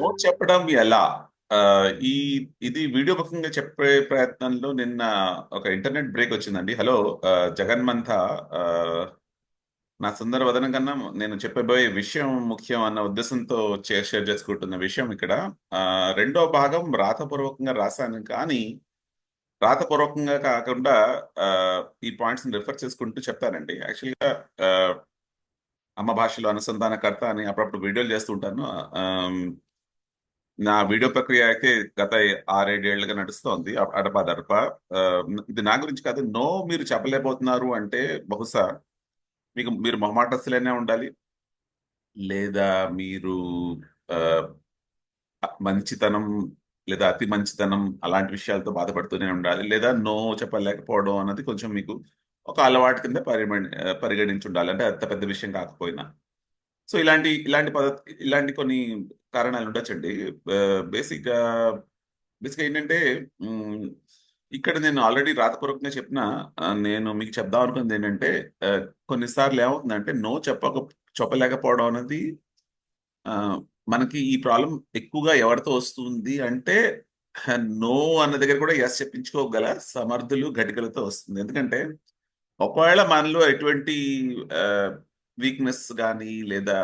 No చెప్పడం ఎలా? ఆ, ఈ ఇది వీడియో ముఖంగా చెప్పే ప్రయత్నంలో నిన్న ఒక ఇంటర్నెట్ బ్రేక్ వచ్చిందండి. హలో ఆ, జగన్మంత నా సుందర వదనం కన్నా నేను చెప్పబోయే విషయం ముఖ్యం అన్న ఉద్దేశంతో షేర్ చేసుకుంటున్న విషయం ఇక్కడ. రెండో భాగం రాతపూర్వకంగా రాశాను. కానీ రాతపూర్వకంగా కాకుండా ఈ పాయింట్స్ రిఫర్ చేసుకుంటూ చెప్తానండి. యాక్చువల్గా అమ్మ భాషలో అనుసంధానకర్త అని అప్పుడప్పుడు వీడియోలు చేస్తుంటాను నా వీడియో ప్రక్రియ అయితే గత ఆరేడేళ్ళుగా నడుస్తోంది. అ- దడప ఇది నా గురించి కాదు. నో మీరు చెప్పలేకపోతున్నారు అంటే బహుశా మీకు మీరు మొహమాటస్తులైనా ఉండాలి. లేదా మీరు ఆ, మంచితనం లేదా అతి మంచితనం అలాంటి విషయాలతో బాధపడుతూనే ఉండాలి. లేదా నో చెప్పలేకపోవడం అన్నది కొంచెం మీకు ఒక అలవాటు కింద పరిగణి పరిగణించి ఉండాలి. అంటే అంత పెద్ద విషయం కాకపోయినా. సో ఇలాంటి ఇలాంటి పద్ధతి ఇలాంటి కొన్ని కారణాలు ఉండొచ్చండి. బేసిక్గా బేసిక్గా ఏంటంటే ఇక్కడ నేను ఆల్రెడీ రాతపూర్వకంగా చెప్పిన నేను మీకు చెప్దాం అనుకుంది ఏంటంటే కొన్నిసార్లు ఏమవుతుందంటే నో చెప్పక చెప్పలేకపోవడం అనేది మనకి ఈ ప్రాబ్లం ఎక్కువగా ఎవరితో వస్తుంది అంటే నో అన్న దగ్గర కూడా ఎస్ చెప్పించుకోగల సమర్థులు ఘటికలతో వస్తుంది. ఎందుకంటే ఒకవేళ మనలో ఎటువంటి వీక్నెస్ కానీ లేదా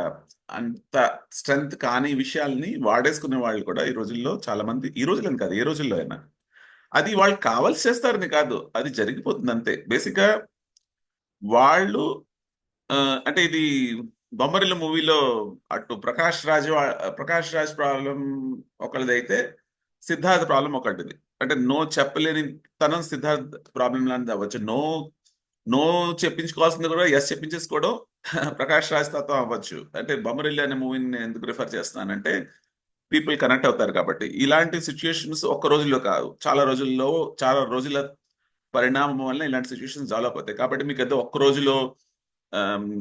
అంత స్ట్రెంగ్త్ కాని విషయాల్ని వాడేసుకునే వాళ్ళు కూడా ఈ రోజుల్లో చాలా మంది ఈ రోజులని కాదు ఏ రోజుల్లో అయినా. అది వాళ్ళు కావాల్సి చేస్తారని కాదు అది జరిగిపోతుంది అంతే. బేసిక్గా వాళ్ళు అంటే ఇది బొమ్మరిల మూవీలో అటు ప్రకాష్ రాజ్ ప్రకాష్ రాజ్ ప్రాబ్లం ఒకళ్ళదైతే సిద్ధార్థ ప్రాబ్లం ఒకటిది అంటే నో చెప్పలేని తనం సిద్ధార్థ ప్రాబ్లం లాంటిది అవ్వచ్చు. నో నో చెప్పించుకోవాల్సింది కూడా ఎస్ చెప్పించేసుకోవడం ప్రకాష్ రాజ్ తత్వం అవ్వచ్చు. అంటే బొమ్మరిల్లి అనే మూవీని నేను ఎందుకు రిఫర్ చేస్తున్నానంటే పీపుల్ కనెక్ట్ అవుతారు కాబట్టి. ఇలాంటి సిచ్యుయేషన్స్ ఒక్క రోజుల్లో కాదు. చాలా రోజుల్లో చాలా రోజుల పరిణామం వల్ల ఇలాంటి సిచ్యుయేషన్స్ డెవలప్ అవుతాయి. కాబట్టి మీకు ఏదో ఒక్క రోజులో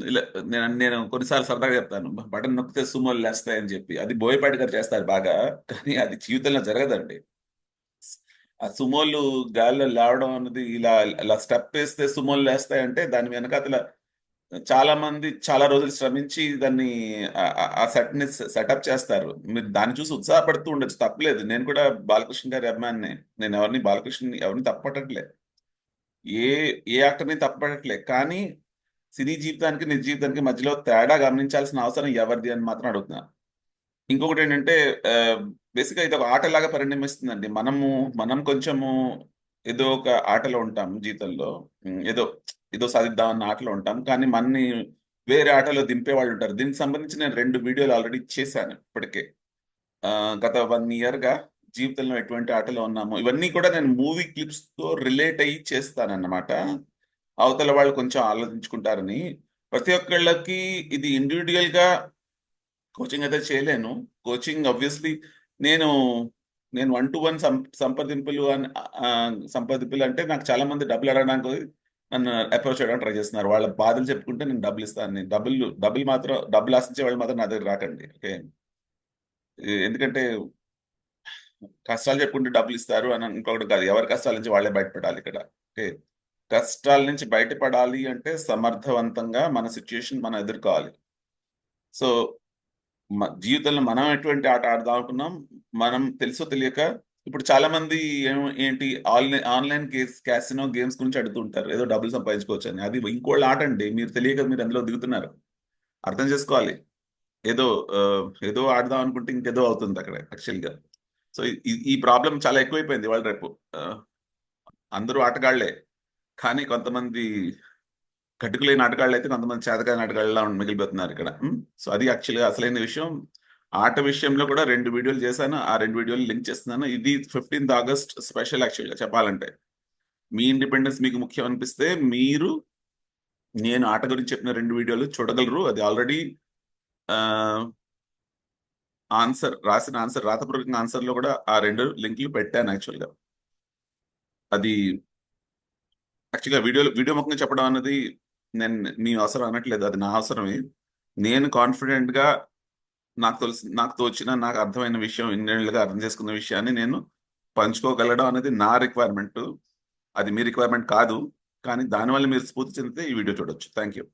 ఇలా నేను నేను కొన్నిసార్లు సరదాగా చెప్తాను. బటన్ నొక్కితే సుమోలు లేస్తాయని చెప్పి. అది బోయపాటి గారు చేస్తారు బాగా. కానీ అది జీవితంలో జరగదండి. ఆ సుమోలు గాల్లో లేవడం అన్నది ఇలా ఇలా స్టెప్ వేస్తే సుమోలు లేస్తాయంటే దాని వెనకాతల చాలా మంది చాలా రోజులు శ్రమించి దాన్ని ఆ- సెట్ని సెటప్ చేస్తారు. మీరు దాన్ని చూసి ఉత్సాహపడుతూ ఉండొచ్చు. తప్పలేదు. నేను కూడా బాలకృష్ణ గారి అభిమాని నేను ఎవరిని బాలకృష్ణ ఎవరిని తప్పట్టట్లే ఏ ఏ యాక్టర్ని తప్పట్టట్లే కానీ సినీ జీవితానికి నిజ జీవితానికి మధ్యలో తేడా గమనించాల్సిన అవసరం ఎవరిది అని మాత్రం అడుగుతున్నా. ఇంకొకటి ఏంటంటే బేసిక్గా ఇది ఒక ఆటలాగా పరిణమిస్తుందండి. మనము మనం కొంచెము ఏదో ఒక ఆటలో ఉంటాం జీవితంలో. ఏదో ఏదో సాధిద్దాం అన్న ఆటలో ఉంటాం. కానీ మనని వేరే ఆటలో దింపే వాళ్ళు ఉంటారు. దీనికి సంబంధించి నేను రెండు వీడియోలు ఆల్రెడీ చేశాను ఇప్పటికే. గత వన్ ఇయర్గా జీవితంలో ఎటువంటి ఆటలో ఉన్నాము ఇవన్నీ కూడా నేను మూవీ క్లిప్స్తో రిలేట్ అయ్యి చేస్తానన్నమాట. అవతల వాళ్ళు కొంచెం ఆలోచించుకుంటారని. ప్రతి ఒక్కళ్ళకి ఇది ఇండివిజువల్గా కోచింగ్ అయితే చేయలేను. కోచింగ్ ఆబ్వియస్లీ నేను నేను వన్ టు వన్ సంప్రదింపులు అని సంప్రదింపులు అంటే నాకు చాలా మంది డబ్బులు అడగడానికి నన్ను అప్రోచ్ చేయడానికి ట్రై చేస్తున్నారు. వాళ్ళ బాధలు చెప్పుకుంటే నేను డబ్బులు ఇస్తాను. నేను డబ్బులు డబ్బులు మాత్రం డబ్బులు ఆశించే వాళ్ళు మాత్రం నా దగ్గర రాకండి. ఓకే? ఎందుకంటే కష్టాలు చెప్పుకుంటే డబ్బులు ఇస్తారు అని అనుకోవడం కాదు. ఎవరి కష్టాల నుంచి వాళ్ళే బయటపడాలి ఇక్కడ. ఓకే? కష్టాల నుంచి బయటపడాలి అంటే సమర్థవంతంగా మన సిచ్యుయేషన్ మనం ఎదుర్కోవాలి. సో జీవితంలో మనం ఎటువంటి ఆట ఆడదాం అనుకున్నాం మనం తెలుసో తెలియక ఇప్పుడు చాలా మంది ఏంటి online online case casino games గురించి అడుగుతుంటారు. ఏదో డబ్బులు సంపాదించుకోవచ్చు అని అది ఇంకోళ్ళు ఆట అండి మీరు తెలియక మీరు అందులో దిగుతున్నారు. అర్థం చేసుకోవాలి. ఏదో ఏదో ఆడదాం అనుకుంటే ఇంకేదో అవుతుంది అక్కడ యాక్చువల్గా. సో ఈ ఈ ప్రాబ్లం చాలా ఎక్కువైపోయింది వాళ్ళ రేపు. అందరూ ఆటగాళ్ళే. కానీ కొంతమంది కట్టుకులేని ఆటగాళ్ళు అయితే కొంతమంది చేతకాని ఆటగాళ్ళలా మిగిలిపోతున్నారు ఇక్కడ. సో అది యాక్చువల్గా అసలైన విషయం. ఆట విషయంలో కూడా రెండు వీడియోలు చేశాను. ఆ రెండు వీడియోలు లింక్ చేస్తున్నాను. ఇది ఫిఫ్టీన్త్ ఆగస్ట్ స్పెషల్ యాక్చువల్గా చెప్పాలంటే. మీ ఇండిపెండెన్స్ మీకు ముఖ్యం అనిపిస్తే మీరు నేను ఆట గురించి చెప్పిన రెండు వీడియోలు చూడగలరు. అది ఆల్రెడీ ఆన్సర్ రాసిన ఆన్సర్ రాతపూర్వకంగా ఆన్సర్లో కూడా ఆ రెండు లింక్లు పెట్టాను యాక్చువల్గా అది యాక్చువల్గా వీడియో వీడియో ముఖంగా చెప్పడం అన్నది నేను నీ అవసరం అనట్లేదు. అది నా అవసరమే. నేను కాన్ఫిడెంట్గా నాకు తెలిసి నాకు తోచిన నాకు అర్థమైన విషయం ఇన్నేళ్ళుగా అర్థం చేసుకున్న విషయాన్ని నేను పంచుకోగలడం అనేది నా రిక్వైర్మెంట్ అది మీ రిక్వైర్మెంట్ కాదు. కానీ దానివల్ల మీరు స్ఫూర్తి చెందితే ఈ వీడియో చూడొచ్చు. Thank you